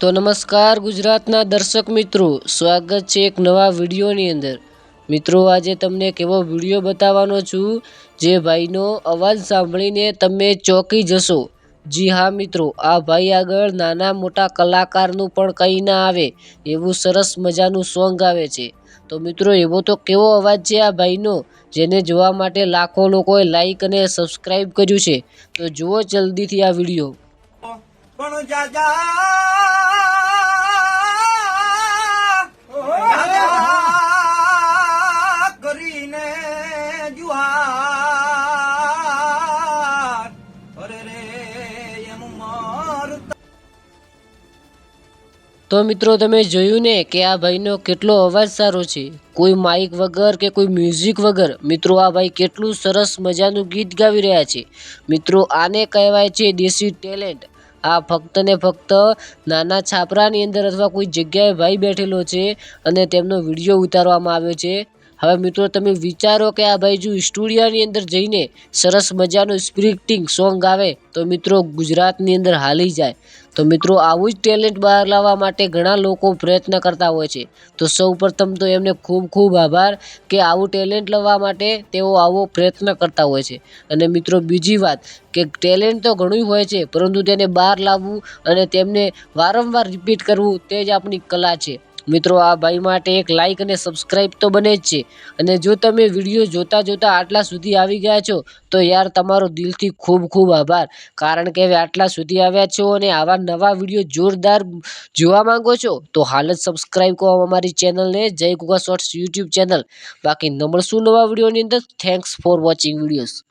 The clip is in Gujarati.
તો નમસ્કાર ગુજરાતના દર્શક મિત્રો, સ્વાગત છે એક નવા વિડીયોની અંદર. મિત્રો, આજે તમને એક એવો વીડિયો બતાવવાનો છું, જે ભાઈનો અવાજ સાંભળીને તમે ચોંકી જશો. જી હા, મિત્રો, આ ભાઈ આગળ નાના મોટા કલાકારનું પણ કંઈ ના આવે, એવું સરસ મજાનું સોંગ આવે છે. તો મિત્રો, એવો તો કેવો અવાજ છે આ ભાઈનો, જેને જોવા માટે લાખો લોકોએ લાઈક અને સબસ્ક્રાઈબ કર્યું છે. તો જુઓ જલ્દીથી આ વીડિયો. તો મિત્રો તમે જોયું ને કે આ ભાઈનો કેટલો અવાજ સારો છે. કોઈ માઇક વગર કે કોઈ મ્યુઝિક વગર? મિત્રો, આ ભાઈ કેટલું સરસ મજાનું ગીત ગાવી રહ્યા છે. મિત્રો, આને કહેવાય છે દેશી ટેલેન્ટ આ ફક્ત ને ફક્ત નાના છાપરાની અંદર અથવા કોઈ જગ્યાએ ભાઈ બેઠેલો છે અને તેમનો વીડિયો ઉતારવામાં આવ્યો છે. હવે મિત્રો તમે વિચારો કે આ ભાઈ જો સ્ટુડિયોની અંદર જઈને સરસ મજાનું સ્પ્રિક્ટિંગ સોંગ ગાવે તો મિત્રો ગુજરાતની અંદર હાલી જાય. તો મિત્રો આવું જ ટેલેન્ટ બહાર લાવવા માટે ઘણા લોકો પ્રયત્ન કરતા હોય છે. તો સૌ પ્રથમ તો એમને ખૂબ ખૂબ આભાર કે આવું ટેલેન્ટ લાવવા માટે તેઓ આવો પ્રયત્ન કરતા હોય છે. અને મિત્રો બીજી વાત કે ટેલેન્ટ તો ઘણું હોય છે, પરંતુ તેને બહાર લાવવું અને તેમને વારંવાર રિપીટ કરવું તે જ આપણી કલા છે. મિત્રો, આ ભાઈ માટે એક લાઇક અને સબસ્ક્રાઈબ તો બને જ છે. અને જો તમે વીડિયો જોતા જોતા આટલા સુધી આવી ગયા છો, તો યાર તમારો દિલથી ખૂબ ખૂબ આભાર. કારણ કે હવે આટલા સુધી આવ્યા છો અને આવા નવા વીડિયો જોરદાર જોવા માંગો છો, તો હાલ જ સબસ્ક્રાઈબ કરો અમારી ચેનલને જય ગુગા શોર્ટ્સ યુટ્યુબ ચેનલ બાકી નમળશું નવા વિડીયોની અંદર. Thanks for watching videos